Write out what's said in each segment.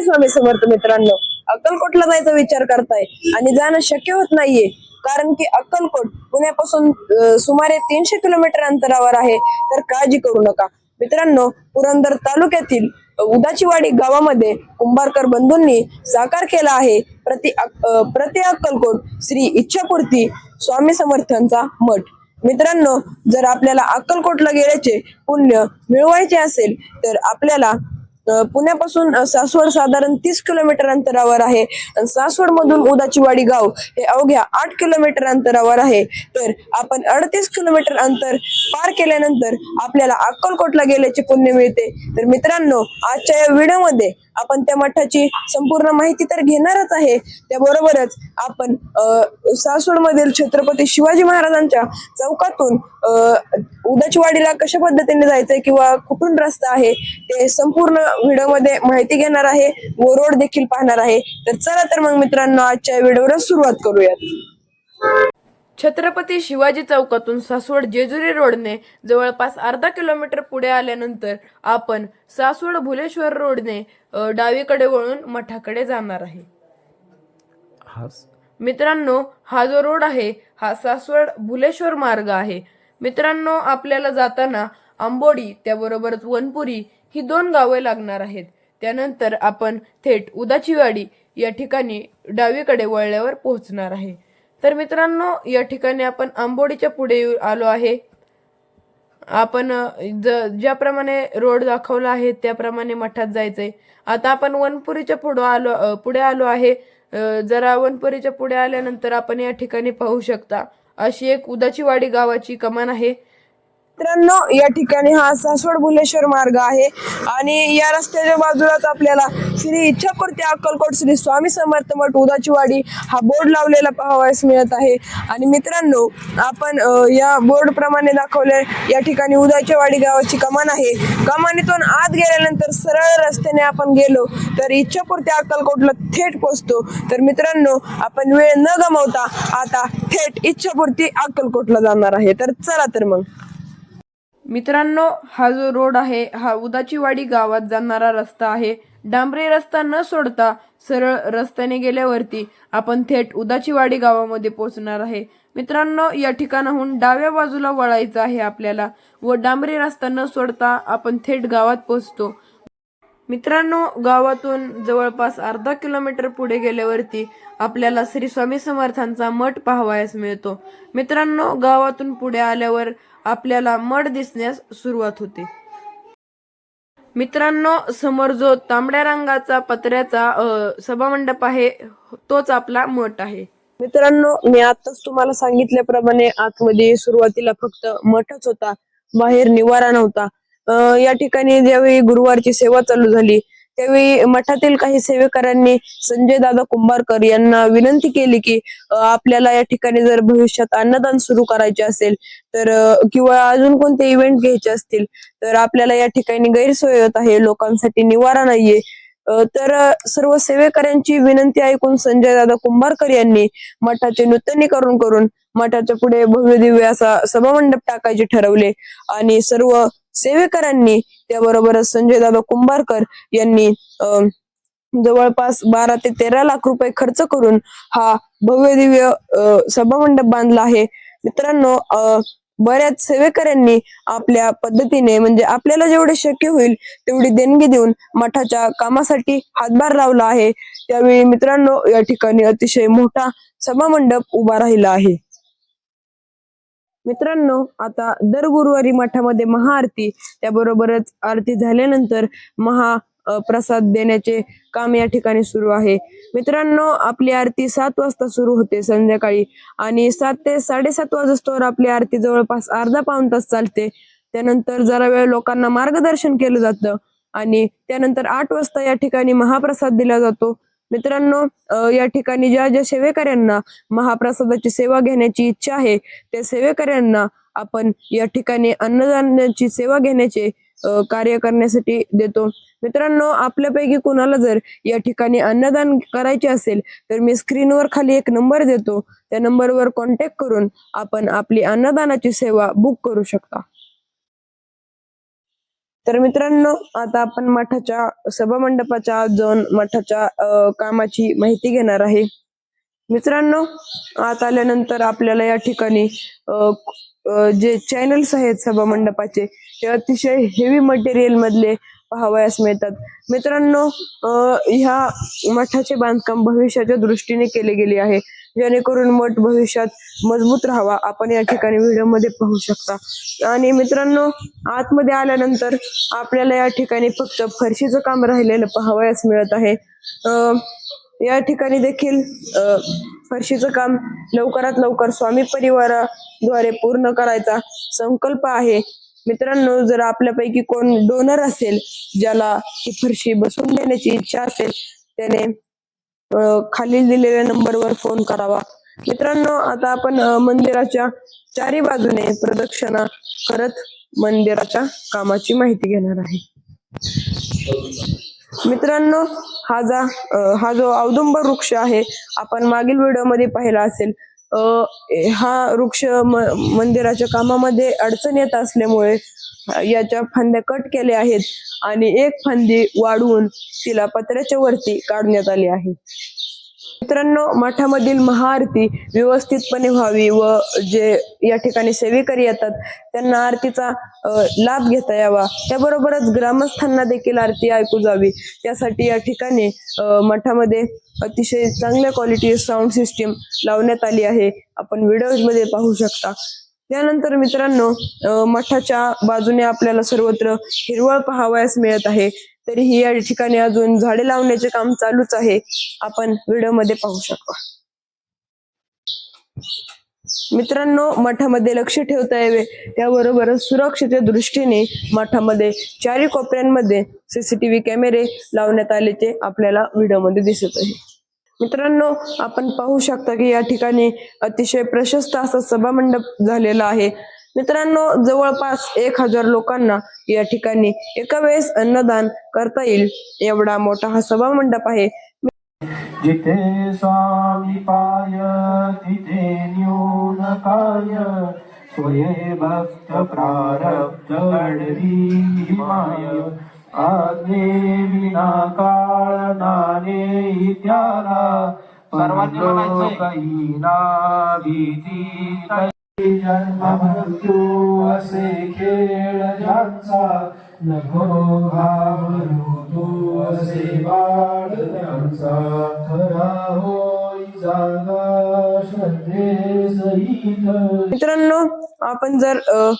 श्री स्वामी समर्थ मित्रांनो. अक्कलकोटला जायचा विचार करताय. आणि जाणं शक्य होत नाहीये. कारण की अक्कलकोट पुण्यापासून सुमारे तीनशे किलोमीटर अंतरावर आहे. तर काळजी करू नका. मित्रांनो पुरंदर तालुक्यातील उदाचीवाडी गावामध्ये कुंभारकर बंधूंनी साकार केला आहे. प्रति प्रति अक्कलकोट श्री इच्छापूर्ती स्वामी समर्थांचा मठ. मित्रांनो जर आपल्याला अक्कलकोटला गेल्याचे पुण्य मिळवायचे असेल तर आपल्याला पुण्यापासून सासवड साधारण तीस किलोमीटर अंतरावर आहे. आणि सासवड मधून उदाचीवाडी गाव हे अवघ्या आठ किलोमीटर अंतरावर आहे. तर आपण अडतीस किलोमीटर अंतर पार केल्यानंतर आपल्याला अक्कलकोटला गेल्याचे पुण्य मिळते. तर मित्रांनो आजच्या या व्हिडिओमध्ये आपण त्या मठाची संपूर्ण माहिती तर घेणारच आहे. त्याबरोबरच आपण सासूडमधील छत्रपती शिवाजी महाराजांच्या चौकातून अ, उदाचीवाडीला कशा पद्धतीने जायचंय किंवा कुठून रस्ता आहे ते संपूर्ण व्हिडिओमध्ये माहिती घेणार आहे. व रोड देखील पाहणार आहे. तर चला तर मग मित्रांनो आजच्या व्हिडिओला सुरुवात करूयात. छत्रपती शिवाजी चौकातून सासवड जेजुरी रोडने जवळपास अर्धा किलोमीटर पुढे आल्यानंतर आपण सासवड भुलेश्वर रोडने डावीकडे वळून मठाकडे जाणार आहे. हा मित्रांनो हा जो रोड आहे हा सासवड भुलेश्वर मार्ग आहे. मित्रांनो आपल्याला जाताना आंबोडी त्याबरोबरच वनपुरी ही दोन गावे लागणार आहेत. त्यानंतर आपण थेट उदाचीवाडी या ठिकाणी डावीकडे वळल्यावर पोहोचणार आहे. तर मित्रांनो या ठिकाणी आपण आंबोडीच्या पुढे येऊ- आलो आहे. आपण ज ज्याप्रमाणे रोड दाखवला आहे त्याप्रमाणे मठात जायचंय. आता आपण वनपुरीच्या पुढं आलो पुढे आलो आहे. जरा वनपुरीच्या पुढे आल्यानंतर आपण या ठिकाणी पाहू शकता. अशी एक उदाचीवाडी गावाची कमान आहे. मित्रांनो या ठिकाणी हा सासवड भुलेश्वर मार्ग आहे. आणि या रस्त्याच्या बाजूलाच आपल्याला श्री इच्छापूर्ती अक्कलकोट श्री स्वामी समर्थ मठ उदाचीवाडी हा बोर्ड लावलेला पाहावयास मिळत आहे. आणि मित्रांनो आपण या बोर्ड प्रमाणे दाखवले या ठिकाणी उदाचीवाडी गावाची कमान आहे. कमानीतून आत गेल्यानंतर सरळ रस्त्याने आपण गेलो तर इच्छापूर्ती अक्कलकोटला थेट पोहोचतो. तर मित्रांनो आपण वेळ न गमावता आता थेट इच्छापूर्ती अक्कलकोटला जाणार आहे. तर चला तर मग. मित्रांनो हा जो रोड आहे हा उदाचीवाडी गावात जाणारा रस्ता आहे. डांबरी रस्ता न सोडता सरळ रस्त्याने गेल्यावरती आपण थेट उदाचीवाडी गावामध्ये पोहोचणार आहे. मित्रांनो या ठिकाणाहून डाव्या बाजूला वळायचं आहे आपल्याला व डांबरी रस्ता न सोडता आपण थेट गावात पोहोचतो. मित्रांनो गावातून जवळपास अर्धा किलोमीटर पुढे गेल्यावरती आपल्याला श्री स्वामी समर्थांचा मठ पाहावयास मिळतो. मित्रांनो गावातून पुढे आल्यावर आपल्याला मठ दिसण्यास सुरुवात होते. मित्रांनो समोर जो तांबड्या रंगाचा पत्र्याचा सभामंडप आहे तोच आपला मठ आहे. मित्रांनो मी आताच तुम्हाला सांगितल्याप्रमाणे आतमध्ये सुरुवातीला फक्त मठच होता. बाहेर निवारा नव्हता. या ठिकाणी ज्यावेळी गुरुवारची सेवा चालू झाली त्यावेळी मठातील काही सेवेकरांनी संजय दादा कुंभारकर यांना विनंती केली की आपल्याला या ठिकाणी जर भविष्यात अन्नदान सुरू करायचे असेल तर किंवा अजून कोणते इव्हेंट घ्यायचे असतील तर आपल्याला या ठिकाणी गैरसोय होत आहे लोकांसाठी निवारा नाहीये तर सर्व सेवेकऱ्यांची विनंती ऐकून संजय दादा कुंभारकर यांनी मठाचे नूतनीकरण करून मठाच्या पुढे भव्य दिव्य असा सभामंडप टाकायचे ठरवले आणि सर्व सेवेकरांनी त्याबरोबरच संजय दादा कुंभारकर यांनी जवळपास बारा ते तेरा लाख रुपये खर्च करून हा भव्य दिव्य सभामंडप बांधला आहे. मित्रांनो बऱ्याच सेवेकऱ्यांनी आपल्या पद्धतीने म्हणजे आपल्याला जेवढे शक्य होईल तेवढी देणगी देऊन मठाच्या कामासाठी हातभार लावला आहे. त्यावेळी मित्रांनो या ठिकाणी अतिशय मोठा सभामंडप उभा राहिला आहे. मित्रांनो आता दर गुरुवारी मठामध्ये महाआरती त्याबरोबरच आरती झाल्यानंतर महा प्रसाद देण्याचे काम या ठिकाणी सुरू आहे. मित्रांनो आपली आरती सात वाजता सुरू होते संध्याकाळी आणि सात ते साडेसात वाजस्तोवर आपली आरती जवळपास अर्धा पाऊन तास चालते. त्यानंतर जरा वेळ लोकांना मार्गदर्शन केलं जातं आणि त्यानंतर आठ वाजता या ठिकाणी महाप्रसाद दिला जातो. मित्रांनो या ठिकाणी ज्या ज्या सेवेकऱ्यांना महाप्रसादाची सेवा घेण्याची इच्छा आहे त्या सेवेकऱ्यांना आपण या ठिकाणी अन्नदानाची सेवा घेण्याचे कार्य करण्यासाठी देतो. मित्रांनो आपल्यापैकी कोणाला जर या ठिकाणी अन्नदान करायचे असेल तर मी स्क्रीनवर खाली एक नंबर देतो. त्या नंबरवर कॉन्टॅक्ट करून आपण आपली अन्नदानाची सेवा बुक करू शकता. तर मित्रांनो आता आपण मठाच्या सभा मंडपाच्या जाऊन मठाच्या कामाची माहिती घेणार आहे. मित्रांनो आत आल्यानंतर आपल्याला या ठिकाणी जे चॅनल्स आहेत सभा मंडपाचे ते अतिशय हेवी मटेरियल मधले पाहावयास मिळतात. मित्रांनो अ, ह्या मठाचे बांधकाम भविष्याच्या दृष्टीने केले गेले आहे. जेणेकरून मठ भविष्यात मजबूत राहावा. आपण या ठिकाणी व्हिडिओमध्ये पाहू शकता. आणि मित्रांनो आतमध्ये आल्यानंतर आपल्याला या ठिकाणी फक्त फरशीचं काम राहिलेलं पाहावयास मिळत आहे. अ, या ठिकाणी देखील अ, फरशीचं काम लवकरात लवकर स्वामी परिवाराद्वारे पूर्ण करायचा संकल्प आहे. मित्रांनो जर आपल्यापैकी कोण डोनर असेल ज्याला ही फरशी बसून देण्याची इच्छा असेल त्याने खालील खाली दिलेल्या नंबरवर फोन करावा. मित्रांनो आता आपण मंदिराच्या चारी बाजूने प्रदक्षिणा करत मंदिराच्या कामाची माहिती घेणार आहे. मित्रांनो हा जा हा जो औदुंबर वृक्ष आहे आपण मागील व्हिडिओमध्ये पाहिला असेल. अ, हा वृक्ष मंदिराच्या कामामध्ये अडचण येत असल्यामुळे याच्या फांद्या कट केल्या आहेत आणि एक फांदी वाढवून तिला पत्र्याच्या वरती काढण्यात आली आहे. मित्रांनो मठामधील महाआरती व्यवस्थितपणे व्हावी व जे या ठिकाणी सेवेकरी येतात त्यांना आरतीचा लाभ घेता यावा. त्याबरोबरच ग्रामस्थांना देखील आरती ऐकू जावी. त्यासाठी या ठिकाणी मठामध्ये अतिशय चांगल्या क्वालिटी साऊंड सिस्टीम लावण्यात आली आहे. आपण व्हिडिओजमध्ये पाहू शकता. त्यानंतर मित्रांनो मठाच्या बाजूने आपल्याला सर्वत्र हिरवळ पाहावयास मिळत आहे. तरीही या ठिकाणी अजून झाडे लावण्याचे काम चालूच आहे. आपण व्हिडिओमध्ये पाहू शकता. मित्रांनो मठामध्ये लक्ष ठेवता यावे. त्याबरोबरच सुरक्षेच्या दृष्टीने मठामध्ये चारी कोपऱ्यांमध्ये सीसीटीव्ही कॅमेरे लावण्यात आल्याचे आपल्याला व्हिडिओमध्ये दिसत आहे. मित्रांनो आपण पाहू शकता की या ठिकाणी अतिशय प्रशस्त असा सभामंडप झालेला आहे. मित्रांनो जवळपास एक हजार लोकांना या ठिकाणी एका वेळेस अन्नदान करता येईल. एवढा मोठा हा सभामंडप आहे. जिथे स्वामी पाय तिथे न्यून काय? स्वये भक्त प्रारब्ध अडवी माय आज्ञे विना काळ नाने त्याला सर्वांनी काही ना भीती मृत्यू असे खेळ ज्यांचा नको घाबरू तू असे बाळ त्यांचा. खरा होई जागा श्रद्धे सहित. मित्रांनो आपण जर अ,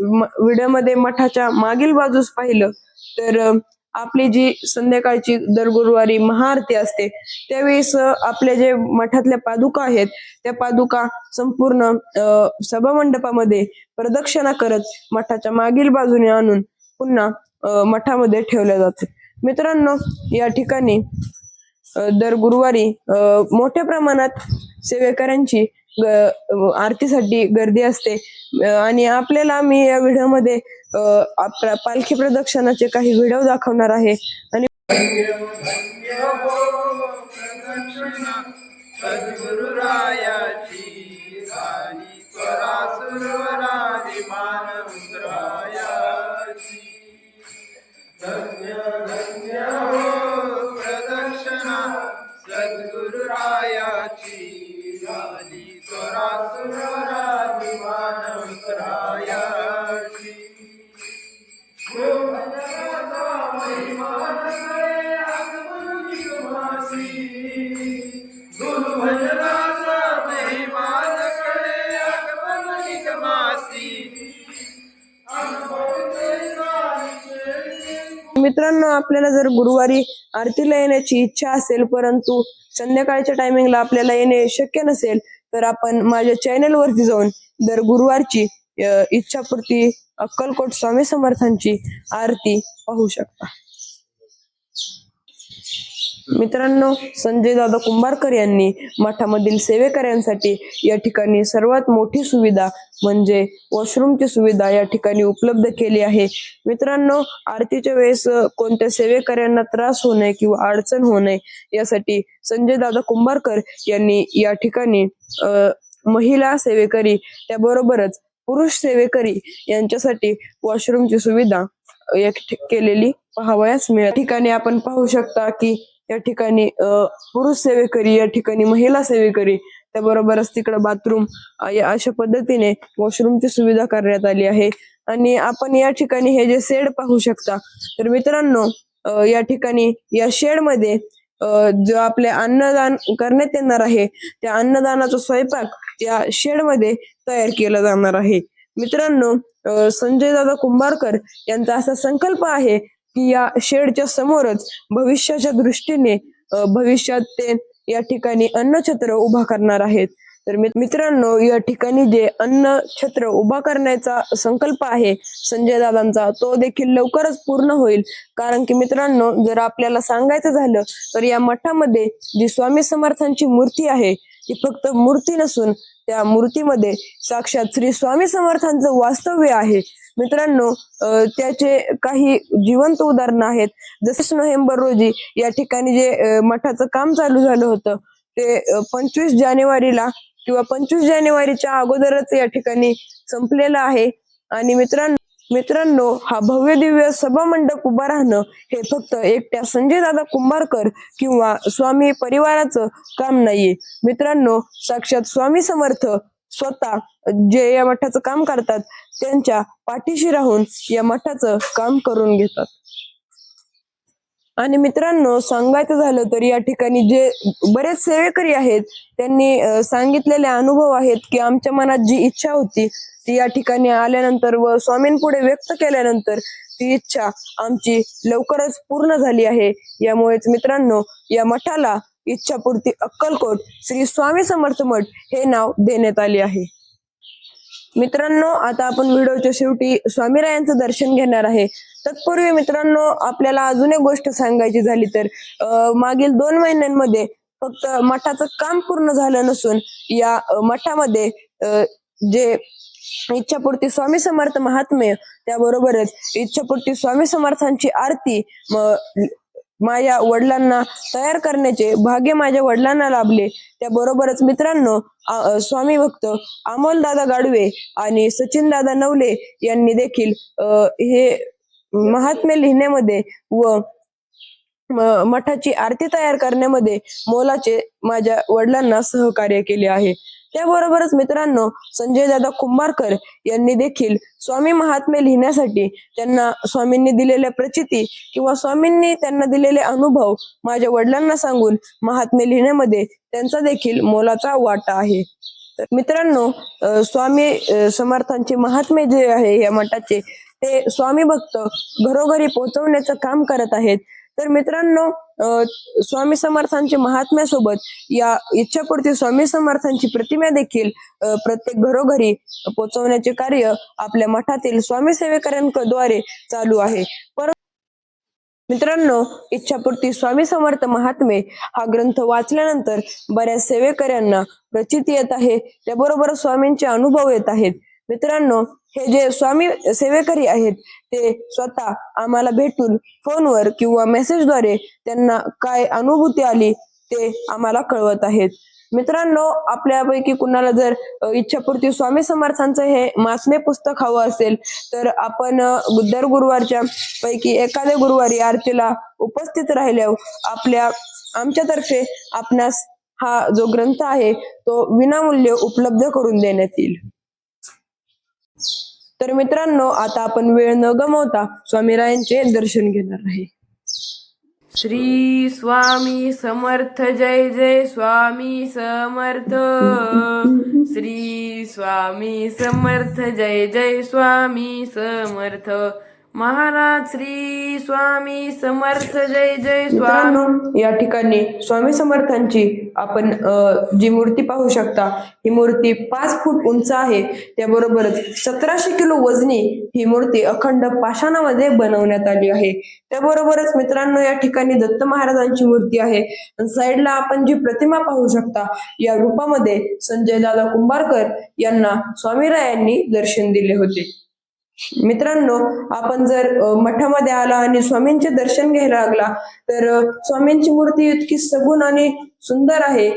म- व्हिडिओमध्ये मठाच्या मागील बाजूस पाहिलं तर आपली जी संध्याकाळची दर गुरुवारी महाआरती असते त्यावेळेस आपल्या जे मठातल्या पादुका आहेत त्या पादुका संपूर्ण सभामंडपामध्ये प्रदक्षिणा करत मठाच्या मागील बाजूने आणून पुन्हा मठामध्ये ठेवल्या जातात. मित्रांनो या ठिकाणी दर गुरुवारी मोठ्या प्रमाणात सेवेकऱ्यांची ग- आरतीसाठी गर्दी असते. आणि आपल्याला मी या व्हिडिओमध्ये पालखी प्रदक्षिणाचे काही व्हिडिओ दाखवणार आहे. आणि मित्रांनो आपल्याला जर गुरुवारी आरतीला येण्याची इच्छा असेल परंतु संध्याकाळच्या टायमिंगला आपल्याला येणे शक्य नसेल तर आपण माझ्या चॅनल वरती जाऊन दर गुरुवारची इच्छापूर्ती अक्कलकोट स्वामी समर्थांची आरती पाहू शकता. मित्रांनो संजय दादा कुंभारकर यांनी मठामधील सेवेकऱ्यांसाठी या ठिकाणी सर्वात मोठी सुविधा म्हणजे वॉशरूमची सुविधा या ठिकाणी उपलब्ध केली आहे. मित्रांनो आरतीच्या वेळेस कोणत्या सेवेकऱ्यांना त्रास होऊ नये किंवा अडचण होऊ नये यासाठी संजय दादा कुंभारकर यांनी या ठिकाणी अ, महिला सेवेकरी त्याबरोबरच पुरुष सेवेकरी यांच्यासाठी वॉशरूमची सुविधा एक केलेली पाहावयास मिळेल. ठिकाणी आपण पाहू शकता की या ठिकाणी अ, पुरुष सेवेकरी या ठिकाणी महिला सेवेकरी त्याबरोबरच तिकडे बाथरूम अशा पद्धतीने वॉशरूमची सुविधा करण्यात आली आहे. आणि आपण या ठिकाणी हे जे शेड पाहू शकता तर मित्रांनो या ठिकाणी या शेडमध्ये जो आपले अन्नदान करण्यात येणार आहे त्या अन्नदानाचा स्वयंपाक या शेडमध्ये तयार केला जाणार आहे. मित्रांनो संजय दादा कुंभारकर यांचा असा संकल्प आहे की या शेडच्या समोरच भविष्याच्या दृष्टीने भविष्यात ते या ठिकाणी अन्नछत्र उभा करणार आहेत. तर मित्रांनो या ठिकाणी जे अन्न छत्र उभा करण्याचा संकल्प आहे संजय दादांचा तो देखील लवकरच पूर्ण होईल. कारण की मित्रांनो जर आपल्याला सांगायचं झालं तर या मठामध्ये जी स्वामी समर्थांची मूर्ती आहे ती फक्त मूर्ती नसून त्या मूर्तीमध्ये साक्षात श्री स्वामी समर्थांचं वास्तव्य आहे. मित्रांनो त्याचे काही जिवंत उदाहरणं आहेत. जसे नोव्हेंबर रोजी या ठिकाणी जे मठाचं काम चालू झालं होतं ते पंचवीस जानेवारीला किंवा पंचवीस जानेवारीच्या अगोदरच या ठिकाणी संपलेलं आहे. आणि मित्रांनो मित्रांनो हा भव्य दिव्य सभा मंडप उभा राहणं हे फक्त एकट्या संजय दादा कुंभारकर किंवा स्वामी परिवाराचं काम नाहीये. मित्रांनो साक्षात स्वामी समर्थ स्वतः जे या मठाचं काम करतात त्यांच्या पाठीशी राहून या मठाचं काम करून घेतात. आणि मित्रांनो सांगायचं झालं तर या ठिकाणी जे बरेच सेवेकरी आहेत त्यांनी सांगितलेले अनुभव आहेत की आमच्या मनात जी इच्छा होती ती या ठिकाणी आल्यानंतर व स्वामींपुढे व्यक्त केल्यानंतर ती इच्छा आमची लवकरच पूर्ण झाली आहे. यामुळेच मित्रांनो या मठाला इच्छापूर्ती अक्कलकोट श्री स्वामी समर्थ मठ हे नाव देण्यात आले आहे. मित्रांनो आता आपण व्हिडिओच्या शेवटी स्वामीरायांचं दर्शन घेणार आहे. तत्पूर्वी मित्रांनो आपल्याला अजून एक गोष्ट सांगायची झाली तर अं, मागील दोन महिन्यांमध्ये फक्त मठाचं काम पूर्ण झालं नसून या मठामध्ये जे इच्छापूर्ती स्वामी समर्थ महात्म्य त्याबरोबरच इच्छापूर्ती स्वामी समर्थांची आरती माझ्या वडिलांना तयार करण्याचे भाग्य माझ्या वडिलांना लाभले. त्याबरोबरच मित्रांनो स्वामी भक्त अमोल दादा गाडवे आणि सचिन दादा नवले यांनी देखील हे महात्म्य लिहिण्यामध्ये व मठाची आरती तयार करण्यामध्ये मोलाचे माझ्या वडिलांना सहकार्य केले आहे. त्याबरोबरच मित्रांनो संजय दादा कुंभारकर यांनी देखील स्वामी महात्मे लिहिण्यासाठी त्यांना स्वामींनी दिलेल्या प्रचिती किंवा स्वामींनी त्यांना दिलेले अनुभव माझ्या वडिलांना सांगून महात्मे लिहिण्यामध्ये त्यांचा देखील मोलाचा वाटा आहे. तर मित्रांनो स्वामी समर्थांचे महात्मे जे आहे या मठाचे ते स्वामी भक्त घरोघरी पोहोचवण्याचं काम करत आहेत. तर मित्रांनो स्वामी समर्थांच्या महात्म्यासोबत या इच्छापूर्ती स्वामी समर्थांची प्रतिमा देखील प्रत्येक घरोघरी पोहोचवण्याचे कार्य आपल्या मठातील स्वामी सेवेकऱ्यांद्वारे चालू आहे. पर मित्रांनो इच्छापूर्ती स्वामी समर्थ महात्मे हा ग्रंथ वाचल्यानंतर बऱ्याच सेवेकऱ्यांना प्रचिती येत आहे. त्याबरोबर स्वामींचे अनुभव येत आहेत. मित्रांनो हे जे स्वामी सेवेकरी आहेत ते स्वतः आम्हाला भेटून फोनवर किंवा मेसेजद्वारे त्यांना काय अनुभूती आली ते आम्हाला कळवत आहेत. मित्रांनो आपल्यापैकी कुणाला जर इच्छापूर्ती स्वामी समर्थांचं हे मासमे पुस्तक हवं असेल तर आपण दर गुरुवारच्या पैकी एखाद्या गुरुवारी आरतीला उपस्थित राहिल्यावर आपल्या आमच्यातर्फे आपणास हा जो ग्रंथ आहे तो विनामूल्य उपलब्ध करून देण्यात येईल. तर मित्रांनो आता आपण वेळ न गमवता स्वामीरायांचे दर्शन घेणार आहे. श्री स्वामी समर्थ जय जय स्वामी समर्थ. श्री स्वामी समर्थ जय जय स्वामी समर्थ. महाराज श्री स्वामी समर्थ जय जय स्वामी. या ठिकाणी स्वामी समर्थांची आपण जी मूर्ती पाहू शकता ही मूर्ती पाच फूट उंच आहे. त्याबरोबरच सतराशे किलो वजनी ही मूर्ती अखंड पाषाणामध्ये बनवण्यात आली आहे. त्याबरोबरच मित्रांनो या ठिकाणी दत्त महाराजांची मूर्ती आहे. आणि साईडला आपण जी प्रतिमा पाहू शकता या रूपामध्ये संजय दादा कुंभारकर यांना स्वामीरायांनी दर्शन दिले होते. मित्रांनो आपण जर मठामध्ये आला आणि स्वामींचे दर्शन घ्यायला लागला तर स्वामींची मूर्ती इतकी सगुण आणि सुंदर आहे.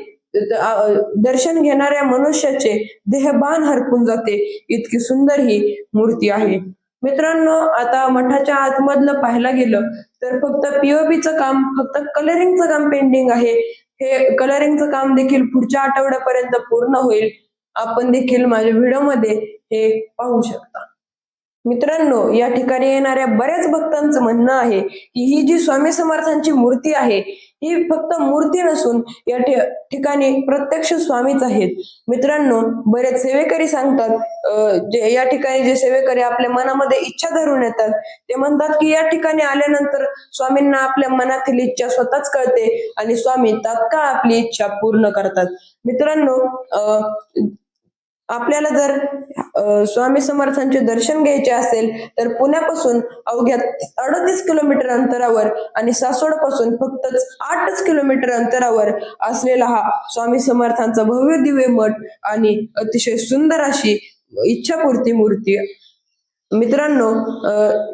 दर्शन घेणाऱ्या मनुष्याचे देहबान हरपून जाते. इतकी सुंदर ही मूर्ती आहे. मित्रांनो आता मठाच्या आतमधलं पाहायला गेलं तर फक्त पीओपीचं काम फक्त कलरिंगचं काम पेंडिंग आहे. हे कलरिंगचं काम देखील पुढच्या आठवड्यापर्यंत पूर्ण होईल. आपण देखील माझ्या व्हिडिओमध्ये हे पाहू शकता. मित्रांनो या ठिकाणी येणाऱ्या बऱ्याच भक्तांचं म्हणणं आहे की ही जी स्वामी समर्थांची मूर्ती आहे ही फक्त मूर्ती नसून या ठिकाणी प्रत्यक्ष स्वामीच आहेत. मित्रांनो बरेच सेवेकरी सांगतात जे या ठिकाणी जे सेवेकरी आपल्या मनामध्ये इच्छा धरून येतात ते म्हणतात की या ठिकाणी आल्यानंतर स्वामींना आपल्या मनातील इच्छा स्वतःच कळते आणि स्वामी तात्काळ आपली इच्छा पूर्ण करतात. मित्रांनो आपल्याला जर स्वामी समर्थांचे दर्शन घ्यायचे असेल तर पुण्यापासून अवघ्या अडतीस किलोमीटर अंतरावर आणि सासवडपासून फक्त आठच किलोमीटर अंतरावर असलेला हा स्वामी समर्थांचा भव्य दिव्य मठ आणि अतिशय सुंदर अशी इच्छापूर्ती मूर्ती. मित्रांनो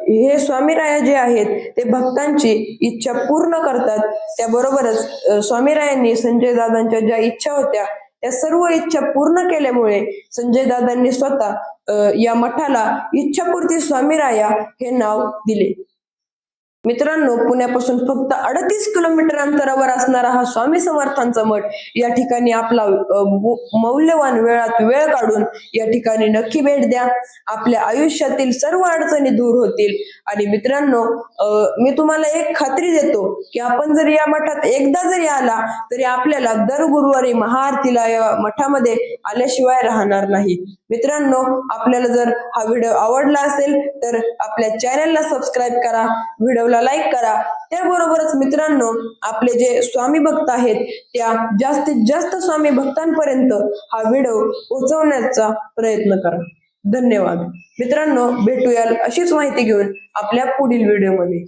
हे स्वामीराया जे आहेत ते भक्तांची इच्छा पूर्ण करतात. त्याबरोबरच स्वामीरायांनी संजय दादांच्या ज्या इच्छा होत्या त्या सर्व इच्छा पूर्ण केल्यामुळे संजय दादांनी स्वतः या मठाला इच्छापूर्ती स्वामीराया हे नाव दिले. मित्रांनो पुण्यापासून फक्त अडतीस किलोमीटर अंतरावर असणारा हा स्वामी समर्थांचा मठ या ठिकाणी आपला मौल्यवान वेळात वेळ काढून या ठिकाणी नक्की भेट द्या. आपल्या आयुष्यातील सर्व अडचणी दूर होतील. आणि मित्रांनो मी तुम्हाला एक खात्री देतो की आपण जर या मठात एकदा जरी आला तरी आपल्याला दर गुरुवारी महाआरतीला या मठामध्ये आल्याशिवाय राहणार नाही. मित्रांनो आपल्याला जर हा व्हिडिओ आवडला असेल तर आपल्या चॅनलला सबस्क्राईब करा व्हिडिओला लाईक करा. त्याबरोबरच मित्रांनो आपले जे स्वामी भक्त आहेत त्या जास्तीत जास्त स्वामी भक्तांपर्यंत हा व्हिडिओ पोहोचवण्याचा प्रयत्न करा. धन्यवाद. मित्रांनो भेटूयाल अशीच माहिती घेऊन आपल्या पुढील व्हिडिओमध्ये.